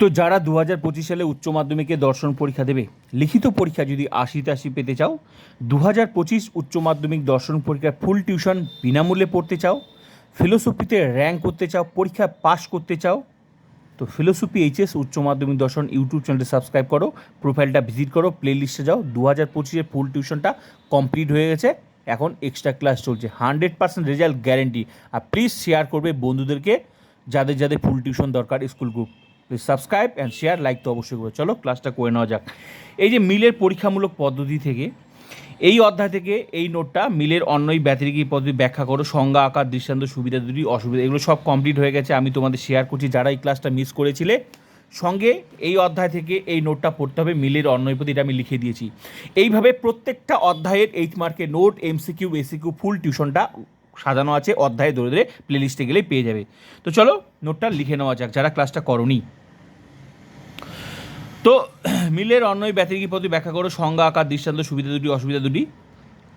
তো যারা দু হাজার পঁচিশ সালে উচ্চ মাধ্যমিকে দর্শন পরীক্ষা দেবে, লিখিত পরীক্ষা যদি আশি তাশি পেতে চাও দু হাজার পঁচিশ উচ্চ মাধ্যমিক দর্শন পরীক্ষার ফুল টিউশন বিনামূল্যে পড়তে চাও ফিলোসফিতে র্যাঙ্ক করতে চাও, পরীক্ষা পাশ করতে চাও, তো ফিলোসফি এইচএস উচ্চ মাধ্যমিক দর্শন ইউটিউব চ্যানেলটি সাবস্ক্রাইব করো প্রোফাইলটা ভিজিট করো প্লে লিস্টে যাও দু হাজার পঁচিশের ফুল টিউশনটা কমপ্লিট হয়ে গেছে। এখন এক্সট্রা ক্লাস চলছে হান্ড্রেড পার্সেন্ট রেজাল্ট গ্যারেন্টি আর প্লিজ শেয়ার করবে বন্ধুদেরকে, যাদের যাদের ফুল টিউশন দরকার school group please subscribe and share like তো অবশ্যই করো চলো ক্লাসটা করে নেওয়া যাক। এই যে মিলের পরীক্ষামূলক পদ্ধতি থেকে, এই অধ্যায় থেকে এই নোটটা মিলের অন্যই ব্যতিরিকী পদ্ধতি ব্যাখ্যা করো। সংজ্ঞা, আকার, দৃষ্টান্ত, সুবিধা দুটি, অসুবিধা, এগুলো সব কমপ্লিট হয়ে গেছে। আমি তোমাদের শেয়ার করছি যারা এই ক্লাসটা মিস করেছিলে। সঙ্গে এই অধ্যায় থেকে এই নোটটা পড়তে হবে মিলের অন্যয় পদ্ধতি, এটা আমি লিখে দিয়েছি। এইভাবে প্রত্যেকটা অধ্যায়ের এইট মার্কের নোট এমসিকিউ এসিকিউ ফুল টিউশনটা সাজানো আছে। অধ্যায়ে ধরে ধরে প্লেলিস্টে গেলেই পেয়ে যাবে। তো চলো নোটটা লিখে নেওয়া যাক, যারা ক্লাসটা করনি। তো মিলের ব্যতিরিকী পদ্ধতি ব্যাখ্যা করো, সংজ্ঞা, আকার, দৃষ্টান্ত, সুবিধা দুটি, অসুবিধা দুটি।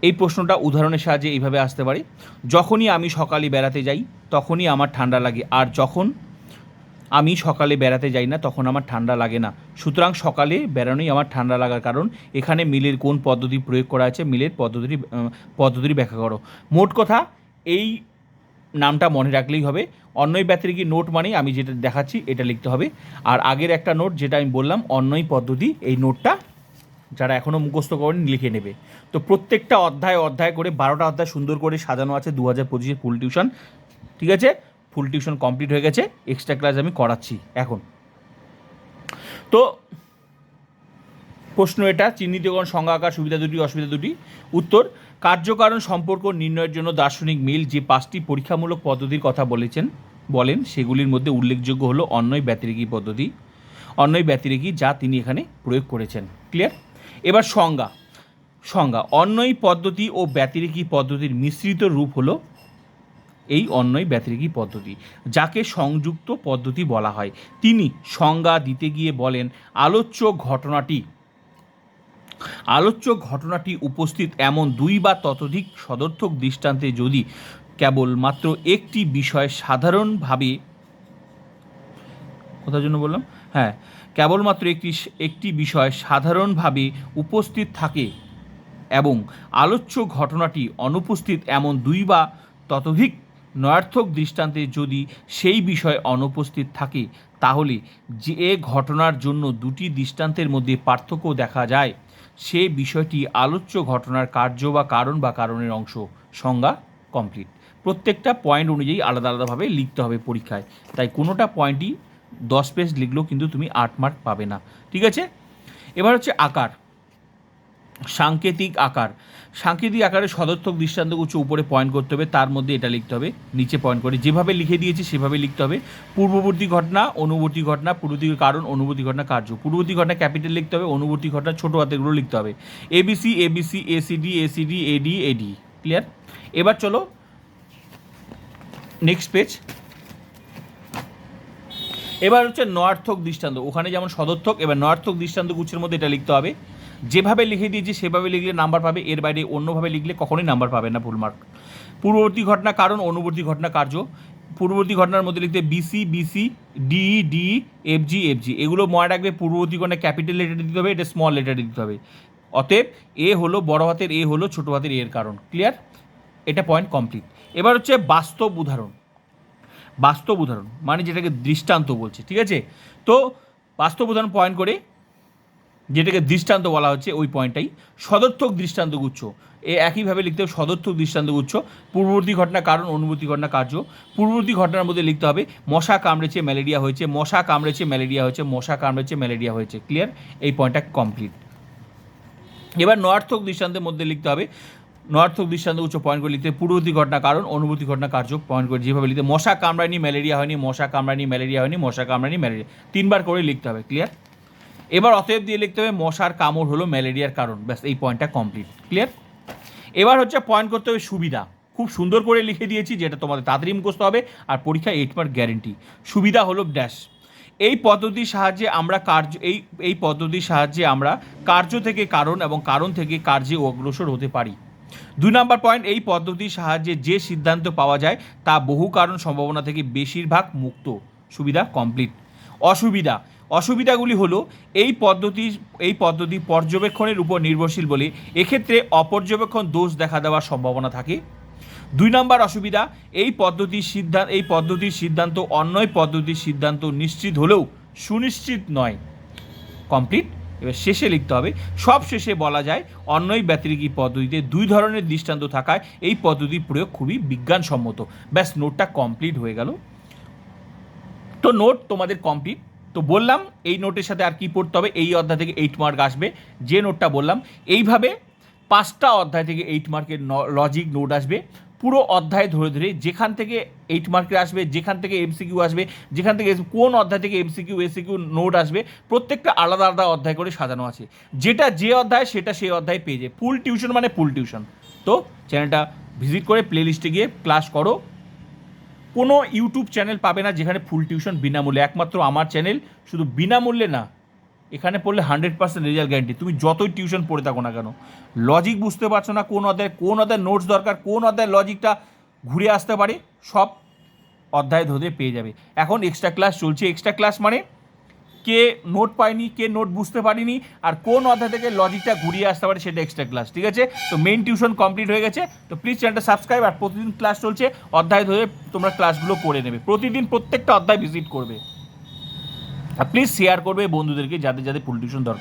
এই প্রশ্নটা উদাহরণের সাহায্যে এইভাবে আসতে পারে। যখনই আমি সকালে বেড়াতে যাই, তখনই আমার ঠান্ডা লাগে। আর যখন আমি সকালে বেড়াতে যাই না, তখন আমার ঠান্ডা লাগে না। সুতরাং সকালে বেড়ানোই আমার ঠান্ডা লাগার কারণ। এখানে মিলের কোন পদ্ধতি প্রয়োগ করা আছে? মিলের পদ্ধতি পদ্ধতির ব্যাখ্যা করো। মোট কথা, এই নামটা মনে রাখলেই হবে। অন্যই ব্যতিরিকী নোট মানে আমি যেটা দেখাচ্ছি, এটা লিখতে হবে। আর আগের একটা নোট যেটা আমি বললাম অন্যই পদ্ধতি, এই নোটটা যারা এখনও মুখস্থ করেন লিখে নেবে। তো প্রত্যেকটা অধ্যায় অধ্যায় করে বারোটা অধ্যায় সুন্দর করে সাজানো আছে দু হাজার পঁচিশে ফুল টিউশন ঠিক আছে? ফুল টিউশন কমপ্লিট হয়ে গেছে। এক্সট্রা ক্লাস আমি করাচ্ছি। এখন। তো প্রশ্ন এটা চিহ্নিতকরণ সংজ্ঞা আকার, সুবিধা দুটি, অসুবিধা দুটি। উত্তর, কার্যকারণ সম্পর্ক নির্ণয়ের জন্য দার্শনিক মিল যে পাঁচটি পরীক্ষামূলক পদ্ধতির কথা বলেছেন, বলেন, সেগুলির মধ্যে উল্লেখযোগ্য হলো অন্যয় ব্যতিরেকী পদ্ধতি। অন্যয় ব্যতিরেকী যা তিনি এখানে প্রয়োগ করেছেন। ক্লিয়ার এবার সংজ্ঞা। সংজ্ঞা অন্যয় পদ্ধতি ও ব্যতিরেকী পদ্ধতির মিশ্রিত রূপ হলো এই অন্যয় ব্যতিরেকী পদ্ধতি, যাকে সংযুক্ত পদ্ধতি বলা হয়। তিনি সংজ্ঞা দিতে গিয়ে বলেন, আলোচ্য ঘটনাটি আলোচ্য ঘটনাটি উপস্থিত এমন দুই বা ততোধিক সদর্থক দৃষ্টান্তে যদি কেবলমাত্র একটি বিষয় সাধারণভাবে কোথার জন্য বললাম? হ্যাঁ কেবলমাত্র একটি একটি বিষয় সাধারণভাবে উপস্থিত থাকে এবং আলোচ্য ঘটনাটি অনুপস্থিত এমন দুই বা ততোধিক নয়ার্থক দৃষ্টান্তে যদি সেই বিষয় অনুপস্থিত থাকে, তাহলে যে ঘটনার জন্য দুটি দৃষ্টান্তের মধ্যে পার্থক্য দেখা যায়। সে বিষয়টি আলোচ্য ঘটনার কার্য বা কারণ বা কারণের অংশ। সংজ্ঞা কমপ্লিট প্রত্যেকটা পয়েন্ট অনুযায়ী আলাদা আলাদাভাবে লিখতে হবে পরীক্ষায়। তাই কোনোটা পয়েন্টই দশ পেজ লিখলেও কিন্তু তুমি আট মার্ক পাবে না। ঠিক আছে? এবার হচ্ছে আকার। সাংকেতিক আকার। সাংকেতিক আকারে সদর্থক দৃষ্টান্ত উচ্চ উপরে পয়েন্ট করতে হবে, তার মধ্যে এটা লিখতে হবে, নিচে পয়েন্ট করে। যেভাবে লিখে দিয়েছি, সেভাবে লিখতে হবে। পূর্ববর্তী ঘটনা, অনুবর্তী ঘটনা পূর্ববর্তী কারণ, অনুবর্তী ঘটনা, কার্য। পূর্ববর্তী ঘটনা ক্যাপিটাল লিখতে হবে, অনুবর্তী ঘটনা ছোটো হাতেগুলো লিখতে হবে। ABC ABC ACD ACD AD AD clear এবার চলো নেক্সট পেজ এবার হচ্ছে নয়ার্থক দৃষ্টান্ত। ওখানে যেমন সদর্থক, এবার নয়ার্থক দৃষ্টান্ত গুচ্ছের মধ্যে এটা লিখতে হবে। যেভাবে লিখে দিয়েছি, সেভাবে লিখলে নাম্বার পাবে, এর বাইরে অন্যভাবে লিখলে কখনোই নাম্বার পাবে না ফুল মার্ক পূর্ববর্তী ঘটনা কারণ অনুবর্তী ঘটনা কার্য। পূর্ববর্তী ঘটনার মধ্যে লিখতে BC BC D D F G F G এগুলো মনে রাখবে, পূর্ববর্তী ঘটনা ক্যাপিটাল লেটার দিতে হবে, এটা স্মল লেটার দিতে হবে। অতএব এ হলো বড় হাতের এ হলো ছোটো হাতের এর কারণ। ক্লিয়ার এটা পয়েন্ট কমপ্লিট এবার হচ্ছে বাস্তব উদাহরণ। বাস্তব উদাহরণ মানে যেটাকে দৃষ্টান্ত বলছে, ঠিক আছে? তো, বাস্তব উদাহরণ পয়েন্ট করে যেটাকে দৃষ্টান্ত বলা হচ্ছে, ওই পয়েন্টটাই। সদর্থক দৃষ্টান্ত গুচ্ছ। এ একইভাবে লিখতে হবে, সদর্থক দৃষ্টান্ত গুচ্ছ। পূর্ববর্তী ঘটনা কারণ, অনুবর্তী ঘটনা কার্য। পূর্ববর্তী ঘটনার মধ্যে লিখতে হবে, মশা কামড়েছে, ম্যালেরিয়া হয়েছে, মশা কামড়েছে, ম্যালেরিয়া হয়েছে, মশা কামড়েছে, ম্যালেরিয়া হয়েছে। ক্লিয়ার এই পয়েন্টটা কমপ্লিট এবার নয়ার্থক দৃষ্টান্তের মধ্যে লিখতে হবে নর্থক দৃষ্টান্ত উচ্চ পয়েন্ট করে লিখতে পূর্ববর্তী ঘটনা কারণ অনুভূতি ঘটনা কার্য পয়েন্ট করে যেভাবে লিখতে মশা কামড়ায়নি, ম্যালেরিয়া হয়নি, মশা কামড়ায়নি, ম্যালেরিয়া হয়নি, মশা কামড়ায়নি, ম্যালেরিয়া। তিনবার করে লিখতে হবে ক্লিয়ার এবার অতএব দিয়ে লিখতে হবে, মশার কামড় হলো ম্যালেরিয়ার কারণ। ব্যাস, এই পয়েন্টটা কমপ্লিট ক্লিয়ার এবার হচ্ছে পয়েন্ট করতে হবে সুবিধা। খুব সুন্দর করে লিখে দিয়েছি, যেটা তোমাদের তাড়াতাড়ি মুখস্থ হবে, আর পরীক্ষা এইট মার্ক গ্যারেন্টি সুবিধা হলো ড্যাশ এই পদ্ধতির সাহায্যে আমরা কার্য, এই এই পদ্ধতির সাহায্যে আমরা কার্য থেকে কারণ এবং কারণ থেকে কার্যে অগ্রসর হতে পারি। দুই নম্বর পয়েন্ট এই পদ্ধতির সাহায্যে যে সিদ্ধান্ত পাওয়া যায়, তা বহু কারণ সম্ভাবনা থেকে বেশিরভাগ মুক্ত। সুবিধা কমপ্লিট অসুবিধা অসুবিধাগুলি হলো এই পদ্ধতি এই পদ্ধতি পর্যবেক্ষণের উপর নির্ভরশীল বলে এক্ষেত্রে অপর্যবেক্ষণ দোষ দেখা দেওয়ার সম্ভাবনা থাকে। দুই নম্বর অসুবিধা, এই পদ্ধতির সিদ্ধান্ত এই পদ্ধতির সিদ্ধান্ত অন্যয় পদ্ধতির সিদ্ধান্ত নিশ্চিত হলেও সুনিশ্চিত নয়। কমপ্লিট? এবার শেষে লিখতে হবে সব শেষে বলা যায় অন্যই ব্যতিরিকী পদ্ধতিতে দুই ধরনের দৃষ্টান্ত থাকায় এই পদ্ধতির প্রয়োগ খুবই বিজ্ঞানসম্মত। ব্যাস, নোটটা কমপ্লিট হয়ে গেল। তো নোট তোমাদের কমপ্লিট। তো বললাম এই নোটের সাথে আর কি পড়তে হবে, এই অধ্যায় থেকে এইট মার্ক আসবে। যে নোটটা বললাম, এইভাবে পাঁচটা অধ্যায় থেকে এইট মার্কের লজিক নোট আসবে। পুরো অধ্যায় ধরে ধরে যেখান থেকে এইট মার্কের আসবে, যেখান থেকে এমসিকিউ আসবে, যেখান থেকে কোন অধ্যায় থেকে এমসিকিউ এসিকিউ নোট আসবে, প্রত্যেকটা আলাদা আলাদা অধ্যায় করে সাজানো আছে। যেটা যে অধ্যায়, সেটা সেই অধ্যায় পেয়ে যায় ফুল টিউশন মানে ফুল টিউশন তো চ্যানেলটা ভিজিট করে প্লেলিস্টে গিয়ে ক্লাস করো। কোনো ইউটিউব চ্যানেল পাবে না যেখানে ফুল টিউশন বিনামূল্যে। একমাত্র আমার চ্যানেল, শুধু বিনামূল্যে না, এখানে পড়লে হান্ড্রেড পার্সেন্ট রেজাল্ট গ্যারান্টি তুমি যতই টিউশন পড়ে থাকো না কেন লজিক বুঝতে পারছ না কোন অধ্যায় কোন অধ্যায় নোটস দরকার, কোন অধ্যায় লজিকটা ঘুরে আসতে পারে, সব অধ্যায় ধরে পেয়ে যাবে। এখন এক্সট্রা ক্লাস চলছে। এক্সট্রা ক্লাস মানে কে নোট পায়নি, কে নোট বুঝতে পারিনি, আর কোন অধ্যায় থেকে লজিকটা ঘুরিয়ে আসতে পারে সেটা এক্সট্রা ক্লাস ঠিক আছে? তো মেইন টিউশন কমপ্লিট হয়ে গেছে, তো প্লিজ চ্যানেলটা সাবস্ক্রাইব আর প্রতিদিন ক্লাস চলছে, অধ্যায় ধরে তোমরা ক্লাসগুলো করে নেবে। প্রতিদিন প্রত্যেকটা অধ্যায় ভিজিট করবে। আর প্লিজ শেয়ার করবে বন্ধুদেরকে যাদের যাদের ফুল টিউশন দরকার।